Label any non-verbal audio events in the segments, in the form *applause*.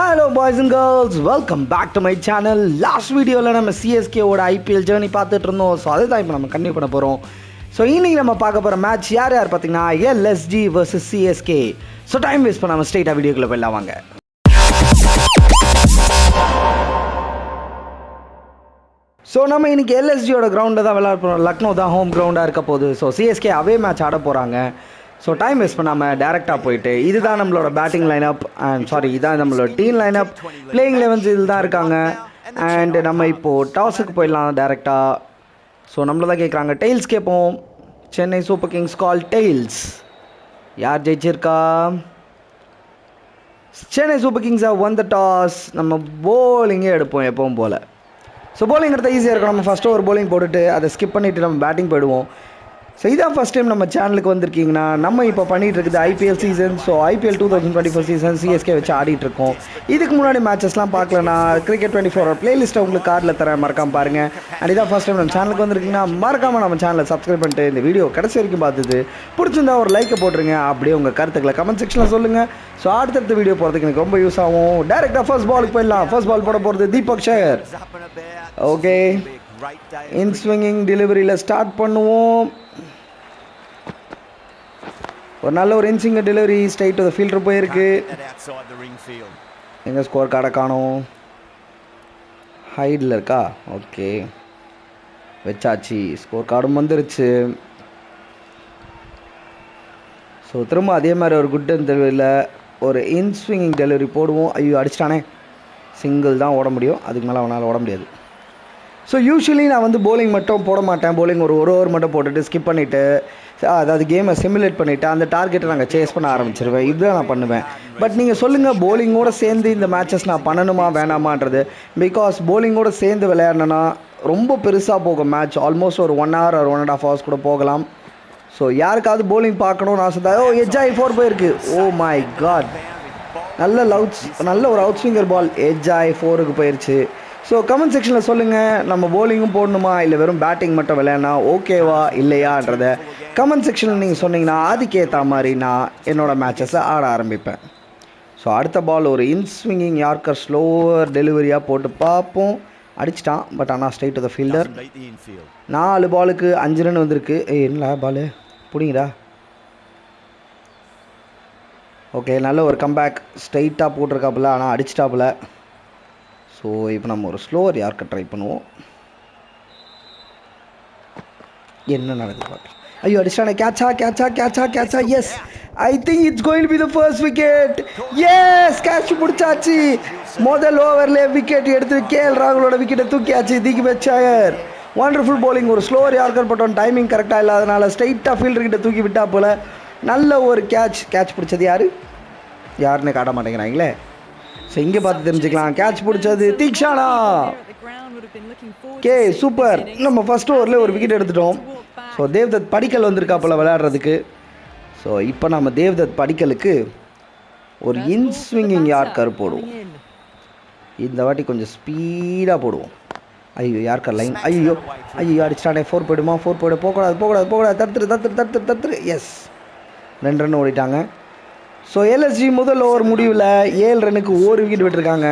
Hello boys and girls welcome back to my channel last வீடியோவில் நம்ம சிஎஸ்கேவோட IPL journey பார்த்துட்டு இருந்தோம். ஸோ அதை தான் இப்போ நம்ம கண்டினியூ பண்ண போகிறோம் ஸோ இன்னைக்கு நம்ம பார்க்க போகிற மேட்ச் யார் யார் பார்த்தீங்கன்னா LSG versus CSK so time waste பண்ணாமல் ஸ்ட்ரெயிட்டாக வீடியோக்குள்ளே போயிடலாம் வாங்க. ஸோ நம்ம இன்னைக்கு எல்எஸ்ஜியோட கிரவுண்டில் தான் விளையாட போகிறோம் லக்னோ தான் ஹோம் கிரவுண்டாக இருக்க போகுது. ஸோ சிஎஸ்கே அவே மேட்ச் ஆட போகிறாங்க ஸோ டைம் வேஸ்ட் பண்ணாமல் டேரெக்டாக போயிட்டு இதுதான் நம்மளோட பேட்டிங் லைனப் அண்ட் சாரி இதான் நம்மளோட டீம் லைனப் பிளேயிங் லெவன்ஸ் இதில் தான் இருக்காங்க. அண்ட் நம்ம இப்போது டாஸுக்கு போயிடலாம் டேரெக்டாக ஸோ நம்மள தான் கேட்குறாங்க டெய்ல்ஸ் கேட்போம் Chennai Super Kings call tails யார் ஜெயிச்சிருக்கா? சென்னை சூப்பர் கிங்ஸாக வந்த டாஸ் நம்ம போலிங்கே எடுப்போம் எப்பவும் போல். ஸோ bowling எடுத்தால் ஈஸியாக இருக்கும். நம்ம ஃபஸ்ட்டு ஒரு போலிங் போட்டுட்டு அதை ஸ்கிப் பண்ணிவிட்டு நம்ம பேட்டிங் போயிடுவோம். ஸோ இதான் ஃபஸ்ட் டைம் நம்ம சேனலுக்கு வந்திருக்கீங்கன்னா நம்ம இப்போ பண்ணிகிட்டு இருக்குது IPL season so IPL two thousand twenty four season CSK வச்சு ஆடிட்டுருக்கோம். இதுக்கு முன்னாடி மேட்சஸ்லாம் பார்க்கலனா கிரிக்கெட் டுவெண்ட்டி ஃபோர் பிளேலிஸ்ட்டை உங்களுக்கு கார்டில் தரேன். மறக்காம பாருங்கள் அண்ட் இதான் ஃபஸ்ட் டைம் நம்ம சேனலுக்கு வந்திருக்கீங்கன்னா மறக்காமல் நம்ம சேனலை சப்ஸ்கிரைப் பண்ணிட்டு இந்த வீடியோ கடைசி வரைக்கும் பார்த்தது பிடிச்சிருந்தா ஒரு லைக்கை போட்டுருங்க. அப்படியே உங்கள் கருத்துக்களை கமெண்ட் செக்ஷனில் சொல்லுங்கள் ஸோ அடுத்தடுத்த வீடியோ போகிறதுக்கு எனக்கு ரொம்ப யூஸ் ஆகும். டேரெக்டாக ஃபர்ஸ்ட் பாலுக்கு போயிடலாம். ஃபர்ஸ்ட் பால் போட போகிறது Deepak Chahar okay in swinging டெலிவரியில் start பண்ணுவோம். ஒரு நல்ல ஒரு இன்சிங்க டெலிவரி ஸ்ட்ரைட் டு ஃபீல்டர் போயிருக்கு. எங்கே ஸ்கோர் கார்டை காணோம். ஹைடில் இருக்கா? ஓகே வச்சாச்சு. ஸ்கோர் கார்டும் வந்துருச்சு. ஸோ திரும்ப அதே மாதிரி ஒரு குட் டெலிவரியில் ஒரு இன் ஸ்விங்கிங் டெலிவரி போடுவோம். ஐயோ அடிச்சிட்டானே. சிங்கிள் தான் ஓட முடியும். அதுக்கு மேலே அவனால் ஓட முடியாது. ஸோ யூஸ்வலி நான் வந்து போலிங் மட்டும் போட மாட்டேன். போலிங் ஒரு ஒரு ஓவர் மட்டும் போட்டுட்டு ஸ்கிப் பண்ணிவிட்டு அதாவது கேமை சிமுலேட் பண்ணிவிட்டு அந்த டார்கெட்டை நாங்கள் சேஸ் பண்ண ஆரம்பிச்சிருவேன். இதுதான் நான் பண்ணுவேன். பட் நீங்கள் சொல்லுங்கள் போலிங்கோடு சேர்ந்து இந்த மேட்சஸ் நான் பண்ணணுமா வேணாமான்றது. பிகாஸ் போலிங்கோடு சேர்ந்து விளையாடணுன்னா ரொம்ப பெருசாக போகும் மேட்ச் ஆல்மோஸ்ட் ஒரு ஒன் ஹவர் ஒரு ஒன் அண்ட் ஆஃப் ஹவர்ஸ் கூட போகலாம். ஸோ யாருக்காவது போலிங் பார்க்கணும்னு ஆசை ஓ எஜ்ஜாய் ஃபோர் போயிருக்கு. ஓ மை காட் நல்ல லவுட்ஸ் நல்ல ஒரு அவுட் ஸ்விங்கர் பால் எஜ்ஜாய் ஃபோருக்கு போயிடுச்சு ஸோ கமெண்ட் செக்ஷனில் சொல்லுங்கள் நம்ம bowling-ம் போடணுமா இல்லை வெறும் பேட்டிங் மட்டும் விளையாடினா ஓகேவா இல்லையான்றத கமெண்ட் செக்ஷனில் நீங்கள் சொன்னீங்கன்னா அதுக்கேற்ற மாதிரி நான் என்னோட மேட்சஸை ஆட ஆரம்பிப்பேன். ஸோ அடுத்த பால் ஒரு இன் ஸ்விங்கிங் யார்க்கர் ஸ்லோவர் டெலிவரியாக போட்டு பார்ப்போம். அடிச்சிட்டான் பட் ஆனால் ஸ்ட்ரைட் டு த ஃபீல்டர். நாலு பாலுக்கு அஞ்சு ரன் வந்திருக்கு. ஏய் என்னடா பாலு பிடிங்கடா. ஓகே நல்ல ஒரு கம்பேக் ஸ்ட்ரைட்டாக போட்டிருக்காப்புல ஆனால் அடிச்சிட்டாப்புல. ஸோ இப்போ நம்ம ஒரு ஸ்லோவர் யார்க்க ட்ரை பண்ணுவோம்? என்ன நடக்குது பார்க்கலாம் ஐயோ அடிச்சான கேட்சா கேட்சா கேட்சா கேட்சா எஸ் ஐ திங்க் இட்ஸ் கோயில் be the first wicket yes catch பிடிச்சாச்சு முதல் ஓவரில் விக்கெட் எடுத்து கே எல் ராகுலோட விக்கெட்டை தூக்கியாச்சு தீக்கி வச்சாயர் வண்டர்ஃபுல் போலிங் ஒரு ஸ்லோவர் யார்க்கர் பட்டோம் டைமிங் கரெக்டாக இல்லாதனால ஸ்ட்ரைட்டாக ஃபீல்டர் கிட்ட தூக்கி விட்டா போல நல்ல ஒரு கேட்ச் கேட்ச் பிடிச்சது யார்? யாருன்னு காட்ட மாட்டேங்கிறாங்களே. ஸோ இங்கே பார்த்து தெரிஞ்சுக்கலாம். கேட்ச் பிடிச்சது தீக்ஷானா. கே சூப்பர் நம்ம ஃபர்ஸ்ட் ஓவரில் ஒரு விக்கெட் எடுத்துட்டோம். ஸோ தேவ்தத் படிக்கல் வந்திருக்காப்புல விளையாடுறதுக்கு. ஸோ இப்போ நம்ம தேவ்தத் படிக்கலுக்கு ஒரு இன்ஸ்விங்கிங் யார்கர் போடுவோம்? இந்த வாட்டி கொஞ்சம் ஸ்பீடாக போடுவோம். ஐயோ யார்கர் லைன் ஐயோ ஐயோ அடிச்சிட்டானே ஃபோர் போயிடுமா? ஃபோர் போயிடு போகக்கூடாது போகக்கூடாது போகக்கூடாது. தத்துரு தத்துரு தத்துரு தத்துரு எஸ் ரெண்டு ரன் ஓடிட்டாங்க. ஸோ எல்எஸ்ஜி முதல் ஓவர் முடிவில் ஏழு ரன்னுக்கு ஒரு விக்கெட் விட்டுருக்காங்க.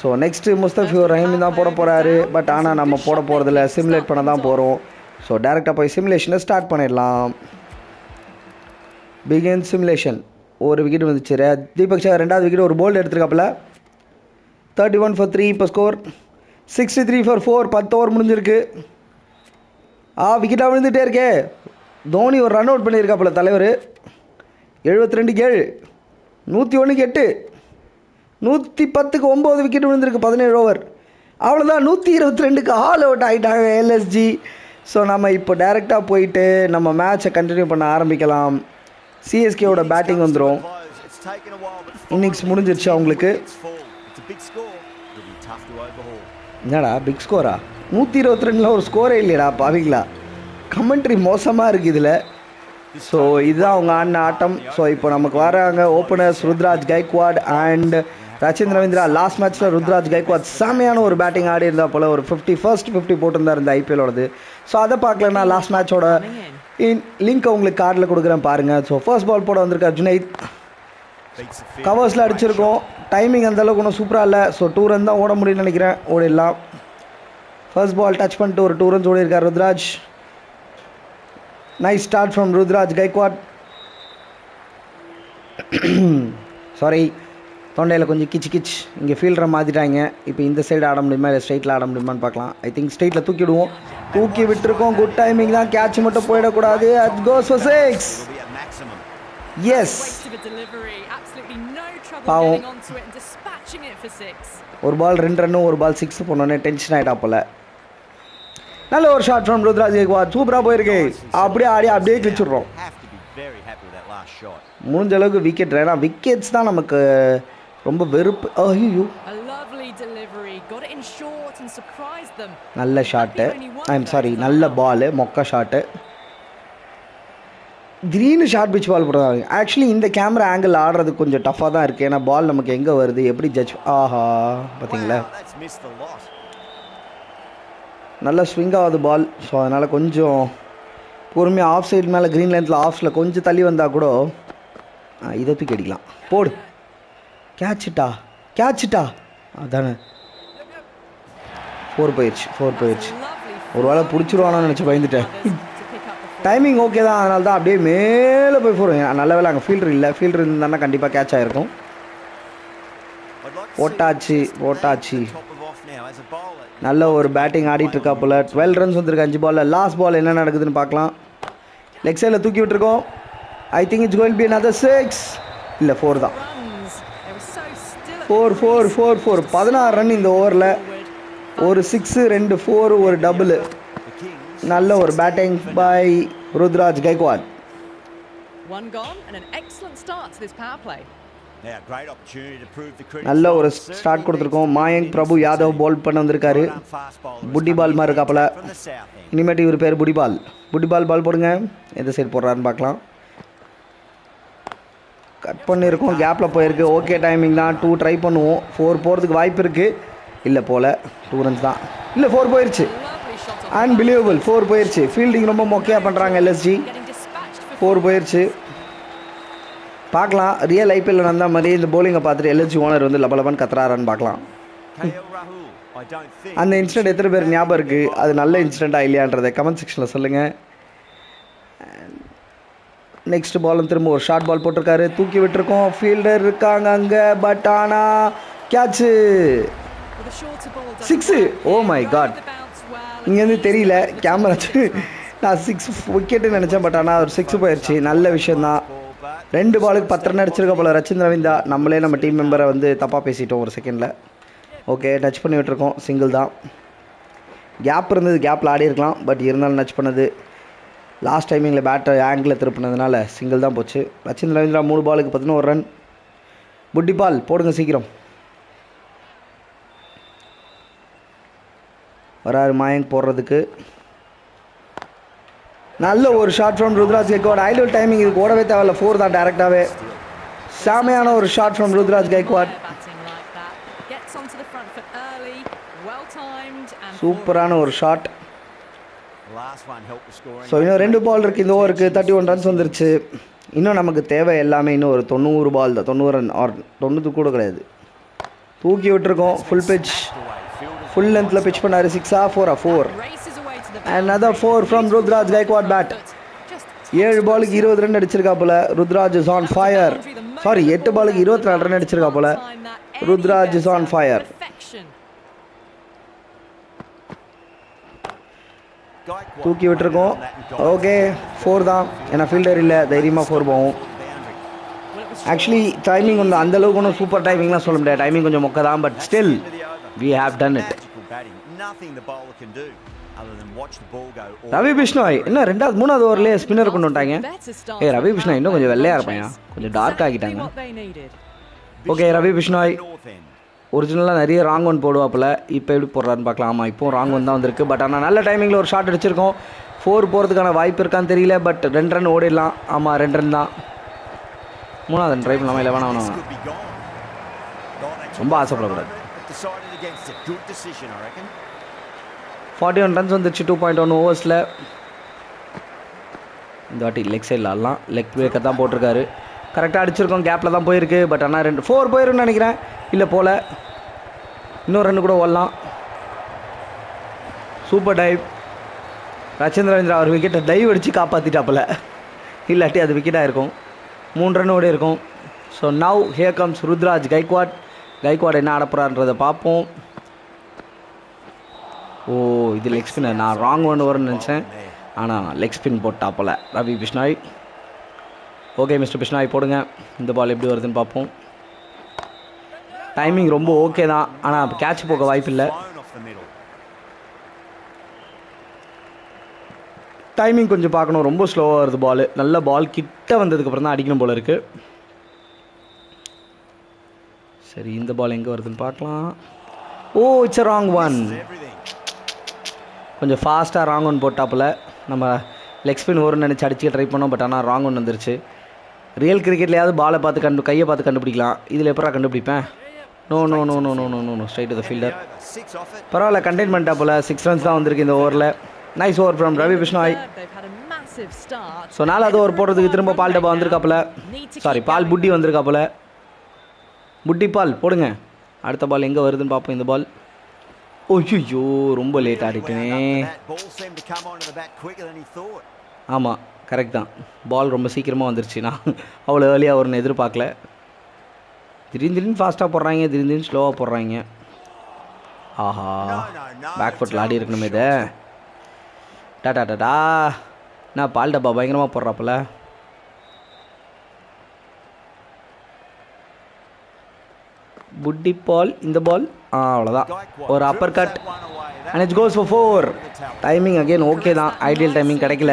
ஸோ நெக்ஸ்ட்டு முஸ்தபியூர் ரஹீம் தான் போட போகிறாரு பட் ஆனால் நம்ம போட போகிறதில்ல சிமுலேட் பண்ண தான் போகிறோம் ஸோ டேரெக்டாக போய் சிமுலேஷனை ஸ்டார்ட் பண்ணிடலாம். பிகின் சிமுலேஷன் ஒரு விக்கெட் வந்துச்சு. தீபக் சார் ரெண்டாவது விக்கெட் ஒரு போல்டு எடுத்துருக்காப்புல. தேர்ட்டி ஒன் ஃபார் த்ரீ இப்போ score sixty three for four பத்து ஓவர் முடிஞ்சிருக்கு. ஆ விக்கெட்டாக விழுந்துகிட்டே இருக்கே. தோனி ஒரு ரன் அவுட் பண்ணியிருக்காப்புல தலைவர். எழுபத்தி ரெண்டுக்கு ஏழு. நூற்றி ஒன்றுக்கு எட்டு. நூற்றி பத்துக்கு ஒம்பது விக்கெட் விழுந்திருக்கு பதினேழு ஓவர் அவ்வளோதான் நூற்றி இருபத்தி ரெண்டுக்கு ஆல் அவுட் ஆகிட்டாங்க எல்எஸ்ஜி ஸோ நம்ம இப்போ டைரெக்டாக போயிட்டு நம்ம மேட்சை கண்டினியூ பண்ண ஆரம்பிக்கலாம். சிஎஸ்கேவோட பேட்டிங் வந்துடும் இன்னிங்ஸ் முடிஞ்சிருச்சு அவங்களுக்கு. என்னடா பிக் ஸ்கோரா நூற்றி இருபத்தி ரெண்டில் ஒரு ஸ்கோரே இல்லையடா பாவிங்களா? கமெண்ட்ரி மோசமாக இருக்குது இதில். ஸோ இதுதான் அவங்க ஆடின ஆட்டம். ஸோ இப்போ நமக்கு வராங்க openers Ruturaj Gaikwad and Rachin Ravindra. Last மேட்ச்சில் ருத்ராஜ் கைக்வாட் செமையான ஒரு பேட்டிங் ஆடி இருந்தால் போல். ஒரு ஃபிஃப்டி ஃபர்ஸ்ட் ஃபிஃப்டி போட்டிருந்தா இந்த ஐபிஎலோடது ஸோ அதை பார்க்கலன்னா லாஸ்ட் மேட்சோட இன் லிங்க் உங்களுக்கு கார்டில் கொடுக்குறேன் பாருங்கள் ஸோ ஃபர்ஸ்ட் பால் போட வந்திருக்கார் ஜுனைத். கவர்ஸில் அடிச்சிருக்கோம். டைமிங் அந்தளவுக்கு ஒன்றும் சூப்பராக இல்லை. ஸோ டூ ரன் தான் ஓட முடியும்னு நினைக்கிறேன். ஓடிடலாம். ஃபர்ஸ்ட் பால் டச் பண்ணிட்டு ஒரு two runs ஓடிருக்கார் Ruturaj. Nice start from Ruturaj Gaikwad sorry தொண்டையில் கொஞ்சம் கிச் கிச் இங்கே ஃபீல்டரை மாற்றிட்டாங்க இப்போ இந்த சைடு ஆட முடியுமா? இல்லை ஸ்ட்ரைட்டில் ஆட முடியுமான்னு பார்க்கலாம். ஐ திங்க் ஸ்ட்ரைட்டில் தூக்கி விடுவோம் தூக்கி விட்டுருக்கோம். குட் டைமிங் தான். கேட்ச் மட்டும் போயிடக்கூடாது. It goes for six. Yes six. ஒரு பால் ரெண்டு ரன்னும் ஒரு பால் சிக்ஸ் போனோடனே டென்ஷன் ஆகிட்டா போல. நல்ல ஒரு ஷாட் ஃப்ரம் ருத்ராஜ் கைக்வாட் சூப்பராக போயிருக்கு. அப்படியே ஆடி அப்படியே கிழிச்சிடுறோம். முடிஞ்ச அளவுக்கு விக்கெட் ஏன்னா விக்கெட்ஸ் தான் நமக்கு ரொம்ப வெறுப்பு. ஐயோ. நல்ல ஷாட்டு ஐ எம் சாரி நல்ல பால் மொக்க ஷாட்டு திடீர்னு ஷார்ட் பிச் பால் போடுறாங்க. ஆக்சுவலி இந்த கேமரா ஆங்கிள் ஆடுறது கொஞ்சம் டஃப்பாக தான் இருக்குது ஏன்னா பால் நமக்கு எங்கே வருது? எப்படி ஜட்ஜ் ஆஹா பார்த்தீங்களா? நல்ல ஸ்விங் ஆகுது பால் ஸோ அதனால் கொஞ்சம் பொறுமையாக ஆஃப் சைடு மேலே க்ரீன் லைன்ஸில் ஆஃப்ஸில் கொஞ்சம் தள்ளி வந்தால் கூட இதை தூக்கி அடிக்கலாம். போடு. கேட்சிட்டா கேட்சிட்டா அதானே. ஃபோர் போயிடுச்சு ஃபோர் போயிடுச்சு. ஒரு வேளை பிடிச்சிருவானோன்னு நினச்சி பயந்துட்டேன். டைமிங் ஓகே தான் அதனால தான் அப்படியே மேலே போய் போகிறோம் நல்ல வேலை அங்கே ஃபீல்டர் இல்லை. ஃபீல்டர் இருந்தால் கண்டிப்பாக கேட்ச் ஆகிருக்கும் போட்டாச்சு the போட்டாச்சு. நல்ல ஒரு பேட்டிங் ஆடிட்டு இருக்கா போல டுவெல் ரன்ஸ் வந்திருக்கு அஞ்சு பாலில் லாஸ்ட் பால் என்ன நடக்குதுன்னு பார்க்கலாம். லெக் சைடில் தூக்கி விட்டுருக்கோம். ஐ திங்க் இட்ஸ் கோயில் பி அனதர் சிக்ஸ் இல்லை ஃபோர் தான். ஃபோர் ஃபோர் ஃபோர் ஃபோர் பதினாறு ரன் இந்த ஓவரில் ஒரு சிக்ஸு ரெண்டு ஃபோர் ஒரு டபுள் நல்ல ஒரு batting by Ruturaj Gaikwad One gone and an excellent start to this power play. நல்ல ஒரு ஸ்டார்ட் கொடுத்துருக்கோம். மாயங்க் பிரபு யாதவ் பால் பண்ண வந்திருக்காரு. புட்டி பால் மாதிரி இருக்காப்புல. இனிமேட்டு இவர் பேர் புடிபால் புடிபால் பால் போடுங்க. எந்த சைடு போடுறாருன்னு பார்க்கலாம். கட் பண்ணியிருக்கோம். கேப்பில் போயிருக்கு. ஓகே டைமிங் தான். டூ ட்ரை பண்ணுவோம். ஃபோர் போகிறதுக்கு வாய்ப்பு இருக்குது இல்லை போல. டூ ரன்ஸ் தான். இல்லை ஃபோர் போயிடுச்சு அன்பிலீவபிள் ஃபோர் போயிடுச்சு ஃபீல்டிங் ரொம்ப மொக்கையாக பண்ணுறாங்க எல்எஸ்ஜி ஃபோர் போயிடுச்சு பார்க்கலாம். ரியல் ஐபிஎல் நடந்த மாதிரி இந்த போலிங்கை பார்த்துட்டு எல்எஸ்ஜி ஓனர் வந்து லபலபன் கத்துறாரான்னு பார்க்கலாம். அந்த இன்சிடென்ட் எத்தனை பேர் ஞாபகம் இருக்குது அது நல்ல இன்சிடெண்ட்டாக இல்லையான்றதை கமெண்ட் செக்ஷனில் சொல்லுங்கள் நெக்ஸ்ட் பாலும் திரும்ப ஒரு ஷார்ட் பால் போட்டிருக்காரு. தூக்கி விட்டுருக்கோம். ஃபீல்டர் இருக்காங்க அங்கே. பட் ஆனால் catch six oh my god இங்கேருந்து தெரியல. கேமரா நான் சிக்ஸ் விக்கெட்டுன்னு நினச்சேன். பட் ஆனால் ஒரு சிக்ஸ் போயிடுச்சு நல்ல விஷயந்தான் ரெண்டு பாலுக்கு பத்து ரன் அடிச்சிருக்க போல. ரச்சின் ரவிந்தா நம்மளே நம்ம டீம் மெம்பரை வந்து தப்பாக பேசிட்டோம் ஒரு செகண்டில் ஓகே டச் பண்ணி விட்டுருக்கோம். சிங்கிள் தான். கேப் இருந்தது கேப்பில் ஆடி இருக்கலாம். பட் இருந்தாலும் டச் பண்ணது. லாஸ்ட் டைமிங்கில் பேட்டை ஆங்கிளில் திருப்பினதுனால சிங்கிள் தான் போச்சு. ரச்சின் ரவீந்திரா மூணு பாலுக்கு பதினோரு ரன் புட்டி பால் போடுங்க சீக்கிரம். வராரு மாயங்க் போடுறதுக்கு. நல்ல ஒரு shot from Ruturaj Gaikwad ideal timing இதுக்கு ஓடவே தேவையில்ல. ஃபோர் தான் டேரெக்டாகவே செமையான ஒரு ஷார்ட் ஃப்ரம் ருத்ராஜ் கைக்வாட் சூப்பரான ஒரு ஷாட் ஸோ இன்னும் ரெண்டு பால் இருக்குது இந்த ஓவருக்கு தேர்ட்டி ஒன் ரன்ஸ் வந்துருச்சு. இன்னும் நமக்கு தேவை எல்லாமே இன்னும் ஒரு தொண்ணூறு பால் தான். தொண்ணூறு ரன் ஆர் தொண்ணூறு கூட கிடையாது. தூக்கி விட்டுருக்கோம். ஃபுல் பிச் ஃபுல் லென்த்தில் பிச் பண்ணாரு. சிக்ஸா ஃபோரா four and four from Ruturaj Gaikwad bat ஏழு பாலுக்கு இருபது run அடிச்சிருக்காப்புல Ruturaj is on fire sorry எட்டு பாலுக்கு இருபத்தி நாலு ரன் அடிச்சிருக்காப்புல ருத்ராஜ் இஸ் ஆன் ஃபயர் தூக்கி விட்டுருக்கோம். ஓகே ஃபோர் தான். ஏன்னா ஃபீல்டர் இல்லை தைரியமாக ஃபோர் போகும் ஆக்சுவலி டைமிங் வந்து அந்த அளவுக்கு ஒன்றும் சூப்பர் டைமிங்லாம் சொல்ல முடியாது. டைமிங் கொஞ்சம் மொக்க தான் but still Into the done we Ravi Bishnoi என்ன ரெண்டாவது மூணாவது ஓவர்லேயே ஸ்பின்னர் கொண்டு வந்துட்டாங்க to ரவி பிஷ்ணாய் இன்னும் கொஞ்சம் வெள்ளையாக Chase. கொஞ்சம் dark needed. Okay Ravi Bishnoi. ஒரிஜினலாக நிறைய ராங் ஒன் போடுவாப்புல. இப்போ எப்படி போடுறாருன்னு பார்க்கலாம். ஆமாம் இப்போ ராங் ஒன் தான் வந்திருக்கு. பட் ஆனால் நல்ல டைமிங்கில் ஒரு ஷாட் அடிச்சிருக்கோம். ஃபோர் போகிறதுக்கான வாய்ப்பு இருக்கான்னு தெரியல. பட் ரெண்டு ரன் ஓடிடலாம். ஆமாம் ரெண்டு ரன் தான். மூணாவது ரன் ட்ரை பண்ணலாமா இல்லை வேணாம் வேணாம் ரொம்ப ஆசைப்படக்கூடாது. ஃபார்ட்டி ஒன் ரன்ஸ் வந்துருச்சு டூ பாயிண்ட் ஒன் ஓவர்ஸில் இந்த வாட்டி லெக் சைடில் ஆடலாம். லெக் பிரேக்கர் தான் போட்டிருக்காரு. கரெக்டாக அடிச்சிருக்கோம் கேப்பில் தான் போயிருக்கு. பட் ஆனால் ரெண்டு ஃபோர் போயிருன்னு நினைக்கிறேன். இல்லை போல். இன்னொரு ரன் கூட ஓடலாம். சூப்பர் டைவ் ரச்சந்திர ரவீந்திரா அவர் விக்கெட்டை டைவ் அடித்து காப்பாற்றிட்டாப்புல இல்லாட்டி அது விக்கெட்டாக இருக்கும். மூணு ரன் ஓடி இருக்கும். So now here comes Ruturaj Gaikwad Gaikwad என்ன ஆடப்போறான்றதை பார்ப்போம். ஓ இது லெக் ஸ்பின்னர் நான் ராங் ஒன்று வரும்னு நினச்சேன். ஆனால் லெக் ஸ்பின் போட்டாப்பில் ரவி பிஷ்னாய். ஓகே மிஸ்டர் பிஷ்னாய் போடுங்க. இந்த பால் எப்படி வருதுன்னு பார்ப்போம். டைமிங் ரொம்ப ஓகே தான். ஆனால் கேட்ச் போக வாய்ப்பு இல்லை. டைமிங் கொஞ்சம் பார்க்கணும். ரொம்ப ஸ்லோவாக வருது பால் நல்ல பால் கிட்ட வந்ததுக்கப்புறம் தான் அடிக்கணும் போல இருக்குது சரி இந்த பால் எங்கே வருதுன்னு பார்க்கலாம். ஓ இட்ஸ் ராங் ஒன் கொஞ்சம் ஃபாஸ்ட்டாக ராங் ஒன் போட்டாப்புல நம்ம லெக் ஸ்பின் வரும்னு நினச்சி அடிச்சு ட்ரை பண்ணோம் பட் ஆனால் ராங் ஒன் வந்துருச்சு. ரியல் கிரிக்கெட்லையாவது பாலை பார்த்து கண்டு கையை பார்த்து கண்டுபிடிக்கலாம். இதில் எப்படா கண்டுபிடிப்பேன்? No no no no no no no no straight the Nearly fielder. பரவாயில்ல கண்டெயின்மெண்ட்டா போல் சிக்ஸ் ரன்ஸ் தான் வந்திருக்கு இந்த ஓவரில் nice over from Ravi start. So நாலாவது ஓவர் போடுறதுக்கு திரும்ப பால் டப்பா வந்திருக்காப்புல. சாரி பால் புட்டி வந்திருக்காப்புல. புட்டி பால் போடுங்க. அடுத்த பால் எங்கே வருதுன்னு பார்ப்போம் இந்த பால் ஓய்யோ ரொம்ப லேட் Wound ஆடிட்டேனே ஆமாம் கரெக்ட் தான். பால் ரொம்ப சீக்கிரமாக வந்துருச்சு. நான் அவ்வளோ ஏர்லியாக வரும்னு எதிர்பார்க்கல. திடீர்னு திடீர்னு ஃபாஸ்ட்டாக போடுறாங்க திடீர்னு திடீர்னு ஸ்லோவாக போடுறாங்க. ஆஹா பேக் ஃபுட்டில் ஆடி இருக்கணுமே இதை. டாடா டாடா நான் பால் டப்பா பயங்கரமாக போடுறாப்புல. புட்டி பால் இந்த பால் ஆ அவ்வளோதான் ஒரு upper cut and it's goes for four timing again okay தான். ஐடியல் டைமிங் கிடைக்கல.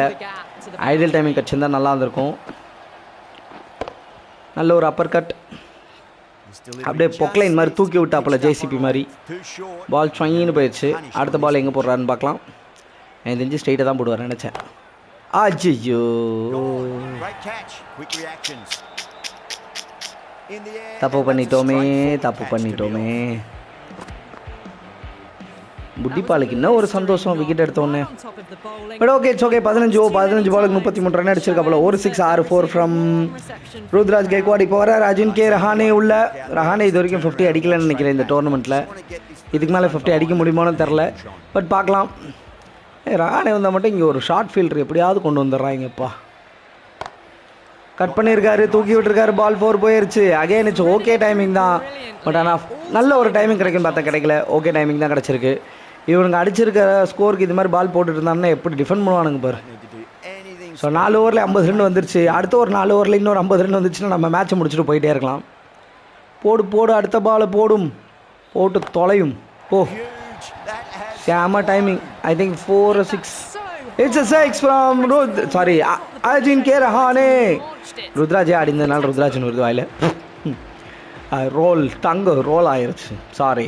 ஐடியல் டைமிங் கிடச்சிருந்தா நல்லா இருந்திருக்கும். நல்ல ஒரு அப்பர் கட் அப்படியே பொக்லைன் மாதிரி தூக்கி விட்டாப்புல ஜேசிபி மாதிரி. பால் ஸ்வங்கின்னு போயிடுச்சு. அடுத்த பால் எங்கே போடுறாருன்னு பார்க்கலாம். எனக்கு தெரிஞ்சு ஸ்ட்ரெயிட்டாக தான் போடுவார் நினச்சேன். அஜியோ. தப்பு பண்ணிட்டோமே தப்பு பண்ணிட்டோமே. புட்டிபாலுக்கு இன்னும் என்ன ஒரு சந்தோஷம் விக்கெட் எடுத்தோடனே பட் ஓகே இட்ஸ் ஓகே பதினஞ்சு ஓ பதினஞ்சு பாலுக்கு முப்பத்தி மூணு ரன் அடிச்சிருக்காப்புல ஒரு சிக்ஸ் ஆறு ஃபோர் ஃப்ரம் ருத்ராஜ் கைக்வாட் இப்போ வர அர்ஜுன் கே ரஹானே உள்ள. ரஹானே இது வரைக்கும் ஃபிஃப்டி அடிக்கலன்னு நினைக்கிறேன் இந்த டோர்னமெண்ட்டில் இதுக்கு மேலே ஃபிஃப்டி அடிக்க முடியுமான்னு தெரில பட் பார்க்கலாம். ரஹானே வந்தால் மட்டும் இங்கே ஒரு ஷார்ட் ஃபீல்டர் எப்படியாவது கொண்டு வந்துடுறாங்கப்பா. கட் பண்ணியிருக்காரு தூக்கி விட்டுருக்காரு பால் ஃபோர் போயிருச்சு. அகைன் இட்ஸ் ஓகே டைமிங் தான். பட் ஆனால் நல்ல ஒரு டைமிங் கிடைக்குன்னு பார்த்தா கிடைக்கல. ஓகே டைமிங் தான் கிடச்சிருக்கு. இவனுங்க அடிச்சிருக்க ஸ்கோருக்கு இது மாதிரி பால் போட்டுட்டு இருந்தாங்கன்னா எப்படி டிஃபெண்ட் பண்ணுவானுங்க பாரு. ஸோ நாலு ஓவரில் ஐம்பது ரன் வந்துருச்சு. அடுத்த ஒரு நாலு ஓவரில் இன்னொரு ஐம்பது ரன் வந்துச்சுன்னா நம்ம மேட்ச்சை முடிச்சுட்டு போயிட்டே இருக்கலாம். போடு போடு அடுத்த பாலை போடும். போட்டு தொலையும். Oh. சேம timing I think four six it's a six from Ruth sorry Arjun K Rahane ருத்ராஜே ஆடிந்ததுனால ருத்ராஜன் வருது வாயில். ரோல் *laughs* டங்கு ரோல் ஆயிருச்சு. சாரி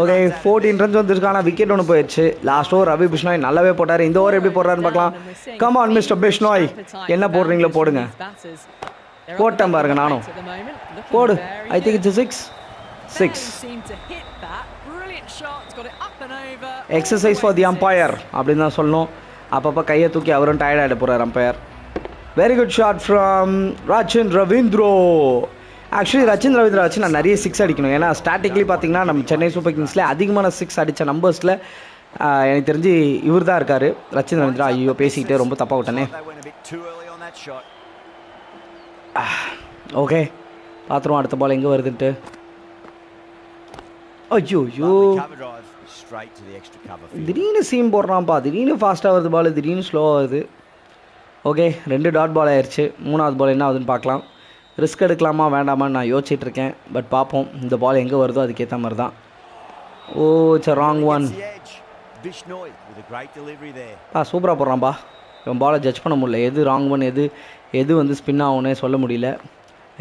ஓகே ஃபோர்டீன் ரன்ஸ் வந்துருக்கு ஆனால் விக்கெட் ஒன்று போயிடுச்சு லாஸ்ட் ஓவர் ரவி பிஷ்னாய் நல்லாவே போட்டார். இந்த ஓவர் எப்படி போடுறாருன்னு பார்க்கலாம். கம் ஆன் மிஸ்டர் பிஷ்னாய் என்ன போடுறீங்களோ போடுங்க. போட்டேன் பாருங்க நானும். போடு. I think it's six six exercise for the umpire அப்படின்னு தான் சொல்லணும். அப்பப்போ கையை தூக்கி அவரும் டயர்ட் ஆகிட போகிறார் umpire very good shot from Rachin Ravindra actually Rachin Ravindra வச்சு நான் நிறைய சிக்ஸ் அடிக்கணும். ஏன்னா ஸ்டாட்டிக்லி பார்த்தீங்கன்னா நம்ம சென்னை சூப்பர் கிங்ஸில் அதிகமான சிக்ஸ் அடித்த நம்பர்ஸில் எனக்கு தெரிஞ்சு இவர் தான் இருக்கார். ரச்சின் ரவீந்திரா ஐயோ பேசிக்கிட்டே ரொம்ப தப்பாக விட்டனே. ஓகே பார்த்துருவோம் அடுத்த பால் எங்கே வருதுன்ட்டு. ஐயோ ஐயோ. திடீர்னு சீம் போடுறான்ப்பா. திடீர்னு ஃபாஸ்ட்டாக வருது பால் திடீர்னு ஸ்லோவாக வருது. ஓகே ரெண்டு டாட் பால் ஆயிடுச்சு மூணாவது பால் என்ன ஆகுதுன்னு பார்க்கலாம். ரிஸ்க் எடுக்கலாமா வேண்டாமான்னு நான் யோசிச்சுட்டு இருக்கேன். பட் பார்ப்போம் இந்த பால் எங்கே வருதோ அதுக்கேற்ற மாதிரி தான் ஓ இட்ஸ் ராங் ஒன். ஆ சூப்பராக போடுறான்ப்பா இவன் பாலை ஜட்ஜ் பண்ண முடியல. எது ராங் ஒன் எது எது வந்து ஸ்பின் ஆகும்னே சொல்ல முடியல.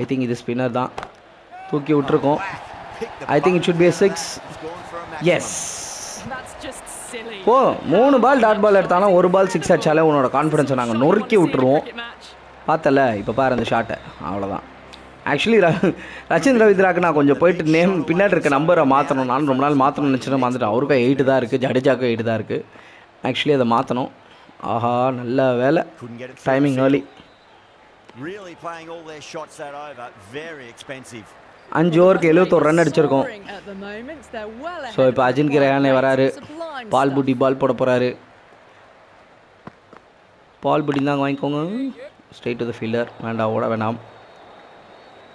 ஐ திங்க் இது ஸ்பின்னர் தான். தூக்கி விட்டுருக்கோம். I think it should be six. Yes. Oh மூணு பால் டாட் பால் எடுத்தாலும் ஒரு பால் சிக்ஸ் அடிச்சாலே உன்னோட கான்ஃபிடன்ஸை நாங்கள் நொறுக்கி விட்டுருவோம். பார்த்தல இப்போ பாரு அந்த ஷாட்டை அவ்வளோதான் ஆக்சுவலி ரச்சின் ரவீந்திராக்கு நான் கொஞ்சம் போயிட்டு நேம் பின்னாடி இருக்க நம்பரை மாற்றணும் நான் ரொம்ப நாள் மாற்றணும்னு நினச்சிட்டு மாற்றிட்டேன் அவருக்கும் எயிட்டு தான் இருக்குது ஜடேஜாக்கும் எயிட்டு தான் இருக்குது ஆக்சுவலி அதை மாற்றணும் ஆஹா நல்ல வேலை. Timing early. Really playing all their shots that over. Very expensive. அஞ்சு ஓவருக்கு எழுபத்தோரு ரன் அடிச்சிருக்கோம். ஸோ இப்போ அஜின்கி ரயானே வராரு. பால் புட்டி பால் போட போகிறாரு பால் புட்டி தாங்க வாங்கிக்கோங்க. ஸ்ட்ரெயிட் டு த ஃபீல்டர் வேண்டாம் ஓட வேணாம்.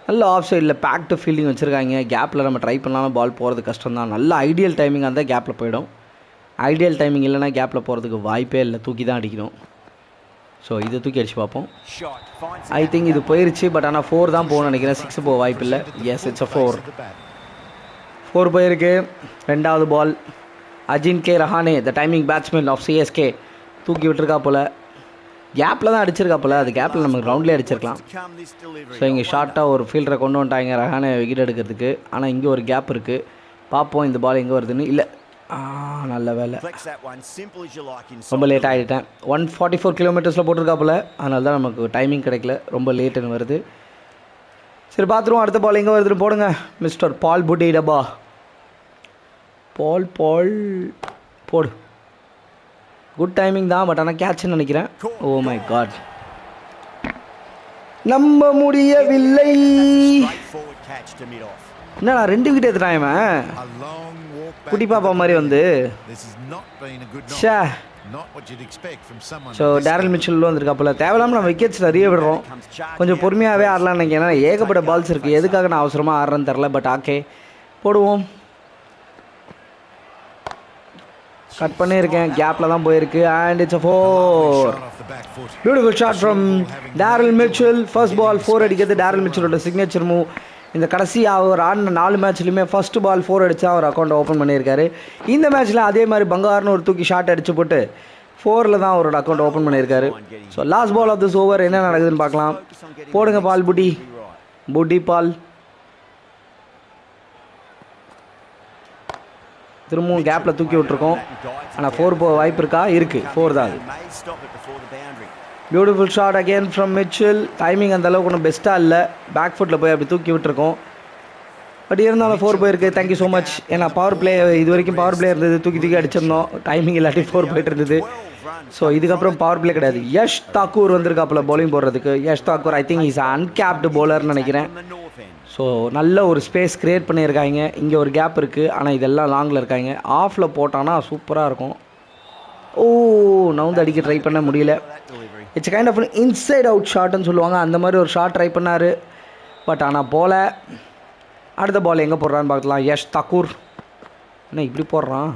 நல்ல ஆஃப் சைடில் பேக்டு ஃபீல்டிங் வச்சுருக்காங்க கேப்பில் நம்ம ட்ரை பண்ணாலும் பால் போகிறது கஷ்டம் தான் நல்ல ஐடியல் டைமிங் இருந்தால் கேப்பில் போயிடும். ஐடியல் டைமிங் இல்லைன்னா கேப்பில் போகிறதுக்கு வாய்ப்பே இல்லை. தூக்கி தான் அடிக்கணும். ஸோ இதை தூக்கி அடிச்சு பார்ப்போம். ஐ திங்க் இது போயிருச்சு பட் ஆனால் ஃபோர் தான் போகணும்னு நினைக்கிறேன். சிக்ஸ் போக வாய்ப்பு இல்லை. Yes it's a four four போயிருக்கு. ரெண்டாவது ball Ajinkya Rahane the timing batsman of CSK தூக்கி விட்டுருக்கா போல். கேப்பில் தான் அடிச்சிருக்கா போல். அது கேப்பில் நம்ம கிரவுண்ட்லேயே அடிச்சிருக்கலாம். ஸோ இங்கே ஷார்ட்டாக ஒரு ஃபீல்டரை கொண்டு வந்துட்டாங்க ரஹானே விக்கெட் எடுக்கிறதுக்கு. ஆனால் இங்கே ஒரு கேப் இருக்குது பார்ப்போம் இந்த பால் எங்கே வருதுன்னு. இல்லை நல்ல வேலை. ரொம்ப லேட் ஆகிட்டேன் ஒன் ஃபார்ட்டி ஃபோர் கிலோமீட்டர்ஸில் போட்டிருக்காப்புல. அதனால தான் நமக்கு டைமிங் கிடைக்கல. ரொம்ப லேட்டுன்னு வருது. சரி பார்த்துருவோம் அடுத்த பால் எங்கே வருதுன்னு போடுங்க. மிஸ்டர் பால் புட்டி டப்பா பால் பால் போடு. குட் டைமிங் தான் பட் ஆனால் கேட்ச்னு நினைக்கிறேன். ஓ மை காட் நம்ப முடியவில்லை. என்னடா ரெண்டு விக்கெட் எடுத்துட்டான் இவன்? குட்டி பாப்பா மாதிரி வந்து This ஸோ டேரல் மிச்சல் வந்திருக்காப்புல தேவையில்லாம நம்ம விக்கெட்ஸ் நிறைய விடுறோம். கொஞ்சம் பொறுமையாகவே ஆடலாம்னு நினைக்கிறேன். ஏகப்பட்ட பால்ஸ் இருக்குது எதுக்காக நான் அவசரமாக ஆடுறேன்னு தெரில பட் ஓகே போடுவோம். கட் பண்ணியிருக்கேன். கேப்பில் தான் போயிருக்கு. And it's a four beautiful shot from Daryl Mitchell first ball four அடிக்கிறது டேரல் மிச்சலோட சிக்னேச்சர் மூவ் இந்த கடைசி அவர் ஆடின நாலு மேட்ச்லையுமே ஃபஸ்ட்டு பால் ஃபோர் அடித்து அவர் அக்கௌண்ட் ஓப்பன் பண்ணியிருக்காரு. இந்த மேட்ச்சில் அதே மாதிரி பங்கார்னு ஒரு தூக்கி ஷாட் அடிச்சு போட்டு ஃபோரில் தான் அவரோட அக்கௌண்ட் ஓப்பன் பண்ணியிருக்காரு. So last ball of this over என்ன நடக்குதுன்னு பார்க்கலாம். போடுங்க பால் புட்டி. புட்டி பால். திரும்பவும் கேப்பில் தூக்கி விட்டுருக்கோம். ஆனால் ஃபோர் போக வாய்ப்பு இருக்கா? இருக்குது ஃபோர் தான் அது. Beautiful shot again from Mitchell timing அந்த அளவுக்கு ஒன்றும் பெஸ்ட்டாக இல்லை. பேக் ஃபுட்டில் போய் அப்படி தூக்கி விட்டுருக்கோம். பட் இருந்தாலும் ஃபோர் போயிருக்கு. தேங்க்யூ ஸோ மச் ஏன்னா பவர் பிளே இது வரைக்கும் பவர் பிளே இருந்தது. தூக்கி தூக்கி அடிச்சிருந்தோம். டைமிங் இல்லாட்டி ஃபோர் போயிட்டு இருந்தது. ஸோ இதுக்கப்புறம் பவர் பிளே கிடையாது. யஷ் தாக்கூர் வந்திருக்காப்புல பவுலிங் போடுறதுக்கு. Yash Thakur I think is uncapped bowlerன்னு நினைக்கிறேன். ஸோ நல்ல ஒரு ஸ்பேஸ் கிரியேட் பண்ணியிருக்காங்க. இங்கே ஒரு கேப் இருக்குது ஆனால் இதெல்லாம் லாங்கில் இருக்காங்க. ஆஃபில் போட்டானா சூப்பராக இருக்கும். ஓ நவுந்து அடிக்க ட்ரை பண்ண முடியல. It's kind of inside out ஷாட்னு சொல்லுவாங்க. அந்த மாதிரி ஒரு ஷாட் ட்ரை பண்ணார். பட் ஆனால் போல. அடுத்த பால் எங்கே போடுறான்னு பார்க்கலாம். யஷ் தக்கூர் என்ன இப்படி போடுறான்?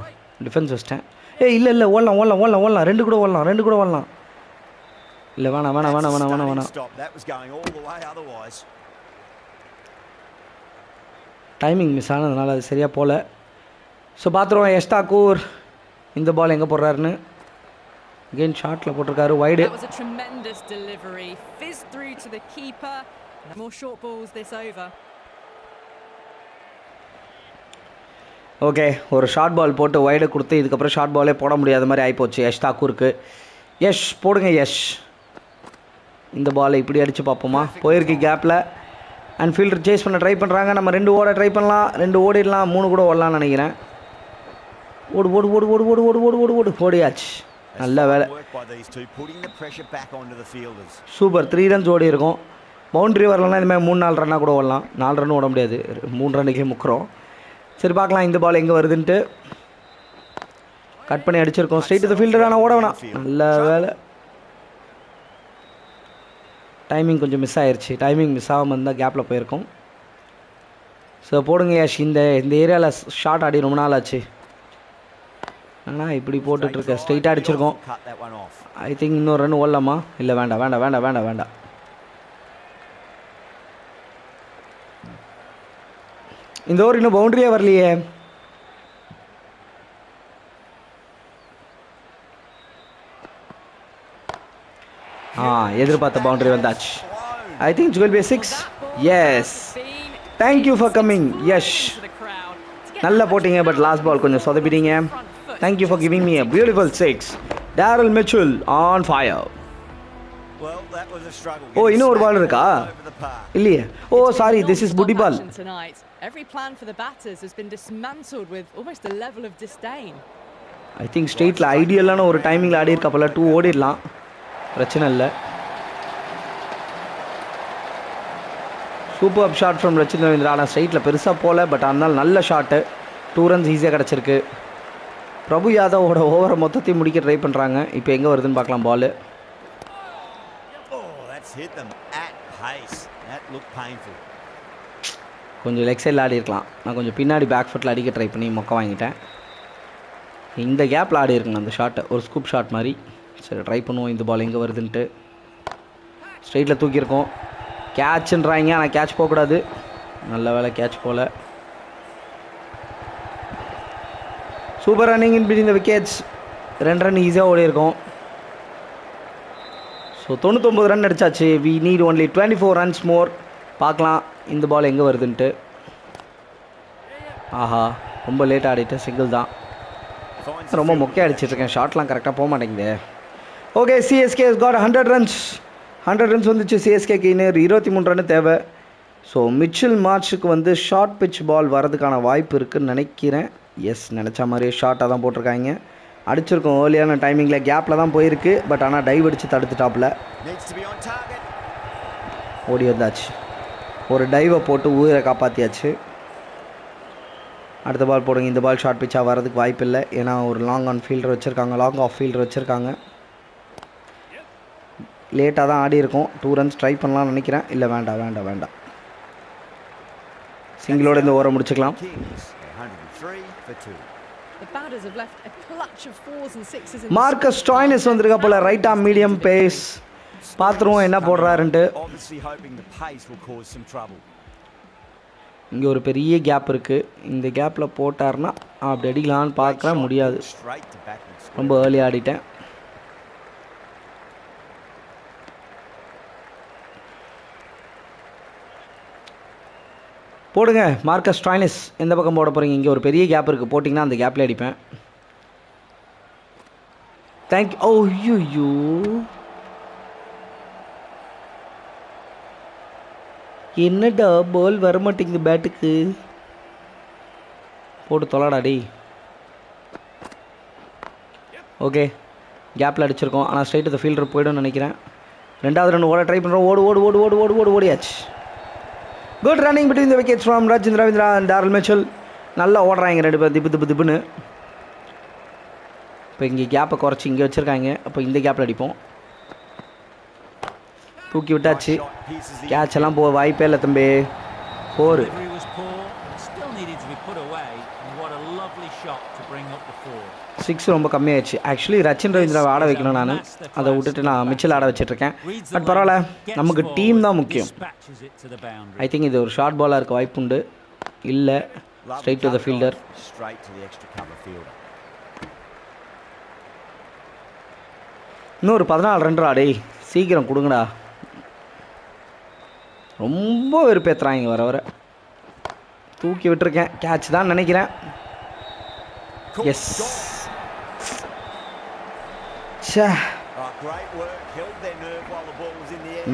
டிஃபென்ஸ் வச்சிட்டேன். ஏ இல்லை இல்லை ஓடலாம் ஓடலாம் ஓடலாம் ஓடலாம். ரெண்டு கூட ஓடலாம் ரெண்டு கூட ஓடலாம். இல்லை வேணாம் வேணாம் வேணாம் வேணாம் வேணாம் வேணாம். டைமிங் மிஸ் ஆனதுனால அது சரியாக போகல ஸோ பார்த்துருவோம் யஷ் தாக்கூர் இந்த பால் எங்கே போடுறாருன்னு. அகெயின் ஷார்ட்டில் போட்டிருக்காரு வைடு. ஓகே ஒரு ஷார்ட் பால் போட்டு வைடை கொடுத்து இதுக்கப்புறம் ஷார்ட் பாலே போட முடியாத மாதிரி ஆகிப்போச்சு யஷ் தாக்கூருக்கு யஷ் போடுங்க யஷ் இந்த பாலை இப்படி அடித்து பார்ப்போமா போயிருக்கு கேப்பில் அண்ட் ஃபீல்டர் சேஸ் பண்ண ட்ரை பண்ணுறாங்க நம்ம ரெண்டு ஓட ட்ரை பண்ணலாம் ரெண்டு ஓடிடலாம் மூணு கூட ஓடலாம்னு நினைக்கிறேன் ஓடு ஓடு ஓடு ஓடு ஓடு ஓடு ஓடு ஓடு ஓடு ஓடியாச்சு நல்ல வேலை. சூப்பர் த்ரீ ரன்ஸ் ஓடி இருக்கும். பவுண்ட்ரி வரலன்னா இதுமாதிரி மூணு நாலு ரன்னாக கூட ஓடலாம். நாலு ரன் ஓட முடியாது. மூணு ரன்னுக்கே முக்கிறோம். சரி பார்க்கலாம். இந்த பால் எங்கே வருதுன்ட்டு. கட் பண்ணி அடிச்சிருக்கோம். ஸ்ட்ரைட் த ஃபீல்டர் ஆனால் ஓட வேணாம். நல்ல வேலை. டைமிங் கொஞ்சம் மிஸ் ஆயிருச்சு. டைமிங் மிஸ் ஆகாமல் இருந்தால் கேப்பில் போயிருக்கோம். ஸோ போடுங்க யாஷ். இந்த இந்த ஏரியாவில் ஷார்ட் ஆடி ரொம்ப நாள் ஆச்சு. ஆனால் இப்படி போட்டுட்ருக்க? ஸ்ட்ரைட்டாக அடிச்சிருக்கோம். ஐ திங்க் இன்னொரு ரன் ஓடலாமா? இல்லை வேண்டாம் வேண்டாம் வேண்டாம் வேண்டாம் வேண்டாம். இந்த ஓவர் இன்னும் பவுண்டரியே வரலையே. ஆ எதிர்பார்த்த பவுண்டரி வந்தாச்சு. I think will be six yes you for coming. Yes. நல்லா போட்டீங்க பட் லாஸ்ட் பால் கொஞ்சம் சொதப்பிட்டீங்க. Thank you for giving me a beautiful six Daryl Mitchell on fire Well, that was a struggle. ஓ இன்னும் ஒரு பால் இருக்கா. இல்லையே. ஓ sorry this is putty ball. Every plan for the batters has been dismantled with almost a level of disdain. I think ஸ்ட்ரெயிட்டில் ஐடியலான ஒரு டைமிங்கில் ஆடி இருக்காப்பல டூ ஓடிடலாம். பிரச்சனை இல்லை. Super shot from Rachin Ravindra ஆனால் ஸ்ட்ரைட்டில் பெருசாக போகல பட் ஆனால் நல்ல ஷாட்டு டூ ரன்ஸ் ஈஸியாக கிடச்சிருக்கு. பிரபு யாதவோட ஓவரை மொத்தத்தையும் முடிக்க ட்ரை பண்ணுறாங்க இப்போ எங்கே வருதுன்னு பார்க்கலாம் பால் Oh. கொஞ்சம் லெக் சைடில் ஆடி இருக்கலாம். நான் கொஞ்சம் பின்னாடி பேக் ஃபுட்டில் அடிக்க ட்ரை பண்ணி மொக்க வாங்கிட்டேன். இந்த கேப்பில் ஆடி இருக்குங்க அந்த ஷாட்டை ஒரு ஸ்கூப் ஷாட் மாதிரி. சரி ட்ரை பண்ணுவோம் இந்த பால் எங்கே வருதுன்ட்டு. ஸ்ட்ரைட்டில் தூக்கியிருக்கோம். கேட்சுன்றாங்க ஆனால் கேட்ச் போகக்கூடாது. நல்ல வேலை கேட்ச் போகல super running in between the wickets ரெண்டு ரன் ஈஸியாக ஓடி இருக்கும் ஸோ தொண்ணூத்தொம்பது ரன் அடிச்சாச்சு. We need only twenty four runs more பார்க்கலாம் இந்த பால் எங்கே வருதுன்ட்டு. ஆஹா ரொம்ப லேட் ஆடிட்டு சிங்கிள் தான். ரொம்ப மொக்கையாக அடிச்சிட்ருக்கேன். ஷாட்லாம் கரெக்டாக போக மாட்டேங்குது. Okay CSK got hundred runs hundred runs வந்துச்சு. சிஎஸ்கேக்கு இன்னும் இருபத்தி மூணு ரன் தேவை. ஸோ மிச்சில் மார்ச்சுக்கு வந்து ஷார்ட் பிச் பால் வரதுக்கான வாய்ப்பு இருக்குன்னு நினைக்கிறேன். எஸ் நினச்ச மாதிரியே ஷார்ட்டாக தான் போட்டிருக்காங்க. அடிச்சிருக்கோம் ஏர்லியான டைமிங்கில் கேப்பில் தான் போயிருக்கு. பட் ஆனால் டைவ் அடித்து தடுத்துட்டாப்புல. ஓடி வந்தாச்சு. ஒரு டைவை போட்டு உயிரை காப்பாற்றியாச்சு அடுத்த பால் போடுங்க. இந்த பால் ஷார்ட் பிச்சாக வரதுக்கு வாய்ப்பு இல்லை ஏன்னா ஒரு லாங் ஆன் ஃபீல்டர் வச்சுருக்காங்க. லாங் ஆஃப் ஃபீல்டர் வச்சுருக்காங்க. லேட்டாக தான் ஆடி இருக்கும். டூ ரன்ஸ் ட்ரை பண்ணலாம்னு நினைக்கிறேன். இல்லை வேண்டாம் வேண்டாம் வேண்டாம். சிங்கிளோட இந்த ஓவரை முடிச்சுக்கலாம். மார்க்கஸ் ஸ்டாய்னஸ் வந்திருக்கா போல ரைட் ஆம் மீடியம் பேஸ் பார்த்துருவோம் என்ன போடுறாருன்ட்டு. இங்கே ஒரு பெரிய கேப் இருக்குது இந்த கேப்பில் போட்டார்னா அப்படி அடிக்கலான்னு பார்க்குறேன் முடியாது. ரொம்ப ஏர்லி ஆடிட்டேன். போடுங்க மார்க்கஸ் ஸ்ட்ராய்னஸ் எந்த பக்கம் போட போகிறீங்க இங்கே ஒரு பெரிய கேப் இருக்குது போட்டிங்கன்னா அந்த கேப்பில் அடிப்பேன். தேங்க் ஓ யூ என்னடா பால் வரமாட்டேங்குது பேட்டுக்கு போட்டு தொலாடா டேய். ஓகே கேப்பில் அடிச்சிருக்கோம். ஆனால் ஸ்ட்ரைட்டு ஃபீல்டர் போய்டும்னு நினைக்கிறேன். ரெண்டாவது ரன் ஓட ட்ரை பண்ணுறோம் ஓடு ஓடு ஓடு ஓடு ஓடு ஓடு ஓடியாச்சு. Good running between the wickets from Rajendra Ravindra and Daryl Mitchell நல்லா ஓடுறாங்க ரெண்டு பேர் திப்பு திப்பு திப்புன்னு. இப்போ இங்கே கேப்பை குறைச்சி இங்கே வச்சுருக்காங்க. அப்போ இந்த கேப்பில் அடிப்போம். தூக்கி விட்டாச்சு. கேட்ச் எல்லாம் போக வாய்ப்பே இல்லை தம்பி. ஃபோரு சிக்ஸ் ரொம்ப கம்மியாயிடுச்சு. ஆக்சுவலி ரச்சின் ரவீந்திராவை ஆட வைக்கணும் நான். அதை விட்டுட்டு நான் மிச்சல் ஆட வச்சிட்ருக்கேன். பட் பரவாயில்ல நமக்கு டீம் தான் முக்கியம். ஐ திங்க் இது ஒரு ஷார்ட் பாலாக இருக்க வாய்ப்பு உண்டு. இல்லை ஸ்ட்ரைட் டு த ஃபீல்டர். இன்னும் ஒரு பதினாலு ரன்ரா டேய் சீக்கிரம் கொடுங்கடா. ரொம்ப வெறுப்பேத்துறாங்க வர வர. தூக்கி விட்டுருக்கேன். கேட்ச் தான் நினைக்கிறேன். Yes air.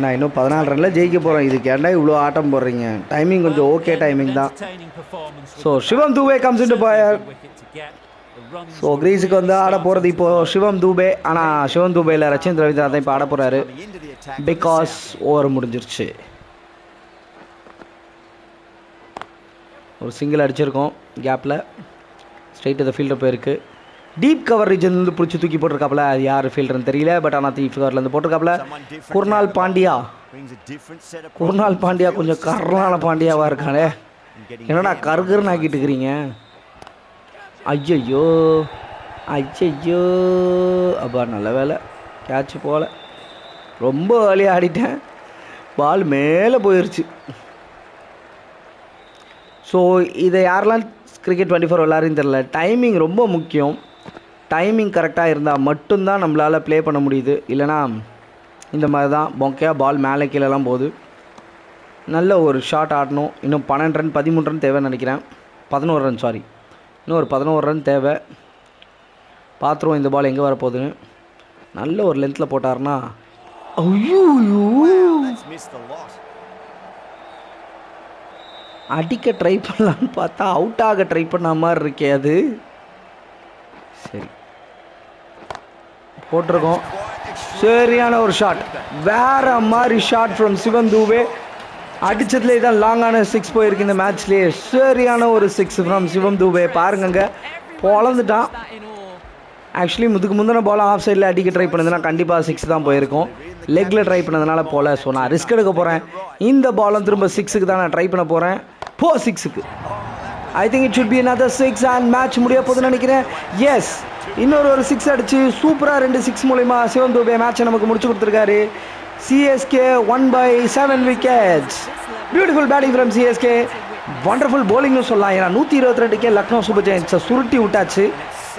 நான் இன்னும் பதினாலு ரனில் ஜெயிக்க போகிறோம் இது கேண்டா இவ்வளோ ஆட்டம் போடுறீங்க. டைமிங் கொஞ்சம் ஓகே டைமிங் தான். So Shivam Dube comes into Certainly power so கிரீஸுக்கு வந்து ஆட போகிறது இப்போது இப்போ சிவம் தூபே ஆனால் சிவம் தூபேயில் ரச்சின் ரவீந்திரா தான் இப்போ ஆட போகிறாரு பிகாஸ் ஓவர் முடிஞ்சிருச்சு. ஒரு சிங்கிள் அடிச்சிருக்கோம் கேப்பில் ஸ்ட்ரெயிட் த ஃபீல்டர் போயிருக்கு. டீப் கவர் ரீஜன்லேருந்து பிடிச்சி தூக்கி போட்டிருக்காப்புல. அது யார் ஃபீல்டர்னு தெரியல பட் ஆனால் டீப் கவர்லேருந்து போட்டிருக்காப்புல. குர்னால் பாண்டியா. குர்னால். பாண்டியா கொஞ்சம் have பாண்டியாவாக இருக்கானே. என்னடா கருகருன்னு ஆக்கிட்டு இருக்கிறீங்க ஐயையோ ஐயையோ. அப்பா நல்ல வேலை. கேட்ச் போகல ரொம்ப வேலையாக ஆடிட்டேன். பால் மேலே போயிடுச்சு ஸோ இதை யாரெல்லாம் கிரிக்கெட் டுவெண்ட்டி ஃபோர் விளாட்றதுன்னு தெரில டைமிங் ரொம்ப முக்கியம். டைமிங் கரெக்டாக இருந்தால் மட்டும்தான் நம்மளால் ப்ளே பண்ண முடியுது. இல்லைனா இந்த மாதிரி தான் பொங்கையாக பால் மேலே கீழெல்லாம் போகுது. நல்ல ஒரு ஷாட் ஆடணும். இன்னும் பன்னெண்டு ரன் பதிமூணு ரன் தேவைன்னு நினைக்கிறேன். பதினோரு ரன் சாரி இன்னும் ஒரு பதினோரு ரன் தேவை. பார்த்துருவோம் இந்த பால் எங்கே வரப்போகுதுன்னு. நல்ல ஒரு லென்த்தில் போட்டாருன்னா ஐயோ அடிக்க ட்ரை பண்ணலான்னு பார்த்தா அவுட் ஆக ட்ரை பண்ண மாதிரி இருக்கே அது. சரி. போட்டிருக்கோம். சரியான ஒரு ஷாட் வேற மாதிரி ஷாட் ஃப்ரம் சிவன் தூவே அடிச்சதுலேயே தான் லாங்கான சிக்ஸ் போயிருக்கு இந்த மேட்ச்லேயே சரியான ஒரு சிக்ஸ் ஃப்ரம் சிவம் தூபே பாருங்கங்க. பொழந்துட்டான். ஆக்சுவலி முதுக்கு முந்தின பால் ஆஃப் சைடில் அடிக்க ட்ரை பண்ணதுன்னா கண்டிப்பாக சிக்ஸ் தான் போயிருக்கும். லெக்கில் ட்ரை பண்ணதுனால போல. ஸோ நான் ரிஸ்க் எடுக்க போகிறேன் இந்த பாலும் திரும்ப சிக்ஸுக்கு தான் நான் ட்ரை பண்ண போகிறேன் போ சிக்ஸுக்கு I think it should be another six and match முடிய போதுன்னு நினைக்கிறேன். எஸ் இன்னொரு ஒரு சிக்ஸ் அடிச்சு சூப்பராக ரெண்டு சிக்ஸ் மூலிமா சிவன் தூபே மேட்சை நமக்கு முடிச்சு கொடுத்துருக்காரு. CSK won by seven wickets beautiful batting from CSK wonderful போலிங்னு சொல்லலாம். ஏன்னா நூற்றி இருபத்தி ரெண்டுக்கே லக்னோ சூப்பர் ஜெயின்ஸை சுருட்டி விட்டாச்சு.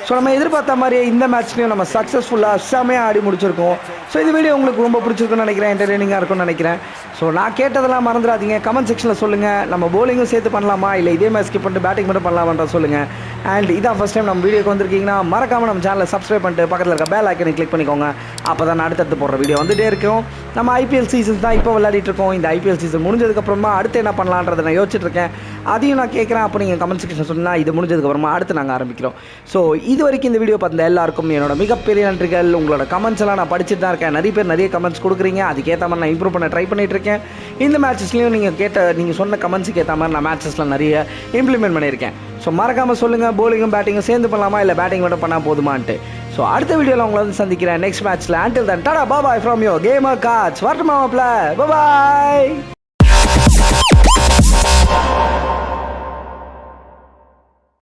ஸோ நம்ம எதிர்பார்த்த மாதிரியே இந்த மேட்ச்லையும் நம்ம சக்ஸஸ்ஃபுல்லாக செமையாக ஆடி முடிச்சிருக்கோம். ஸோ இந்த வீடியோ உங்களுக்கு ரொம்ப பிடிச்சிருக்குன்னு நினைக்கிறேன் என்டர்டெய்னிங்காக இருக்கும்னு நினைக்கிறேன். ஸோ நான் கேட்டதெல்லாம் மறந்துடாதீங்க. கமெண்ட் செக்ஷனில் சொல்லுங்கள் நம்ம போலிங்கும் சேர்த்து பண்ணலாமா? இல்லை இதே மாதிரி ஸ்கிப் பண்ணிட்டு பேட்டிங் மட்டும் பண்ணலாமான்ற சொல்லுங்கள் அண்ட் இதான் ஃபஸ்ட் டைம் நம்ம வீடியோக்கு வந்திருக்கீங்கன்னா மறக்காமல் நம்ம சேனலை சப்ஸ்கிரைப் பண்ணிட்டு பக்கத்தில் இருக்க பேல் ஐக்கனை கிளிக் பண்ணிக்கோங்க. அப்போ தான் அடுத்தடுத்து போடுற வீடியோ வந்துட்டே இருக்கும். நம்ம ஐபிஎல் சீசன்ஸ் தான் இப்போ விளையாடிட்டு இருக்கோம். இந்த ஐபிஎல் சீசன் முடிஞ்சதுக்கப்புறமா அடுத்து என்ன பண்ணலான்றதை நான் யோசிச்சுட்டு இருக்கேன். அதையும் நான் கேட்குறேன் அப்போ நீங்கள் கமெண்ட் செக்ஷன் சொன்னால் இது முடிஞ்சதுக்கப்புறமா அடுத்து நாங்கள் ஆரம்பிக்கிறோம். ஸோ இது வரைக்கும் இந்த வீடியோ பார்த்த எல்லாருக்கும் என்னோட மிகப்பெரிய நன்றிகள். உங்களோட கமெண்ட்ஸ் எல்லாம் நான் படிச்சுட்டு தான் இருக்கேன். நிறைய பேர் நிறைய கமெண்ட்ஸ் கொடுக்குறீங்க. அதுக்கேற்ற மாதிரி நான் இம்ப்ரூவ் பண்ண ட்ரை பண்ணிட்டு இருக்கேன். இந்த மேட்சஸ்லையும் நீங்கள் கேட்ட நீங்கள் சொன்ன கமெண்ட்ஸுக்கு ஏற்ற மாதிரி நான் மேட்சஸ்லாம் நிறைய இம்ப்ளிமெண்ட் பண்ணியிருக்கேன். ஸோ மறக்காமல் சொல்லுங்கள் போலிங்கும் பேட்டிங்கும் சேர்ந்து பண்ணலாமா? இல்லை பேட்டிங் மட்டும் பண்ணால் போதுமான்ட்டு. ஸோ அடுத்த வீடியோவில் உங்களை வந்து சந்திக்கிறேன். நெக்ஸ்ட் மேட்ச்சில் until then ta ta bye bye from Yo Gamer cards வரட்டுமா மாப்ள பாய்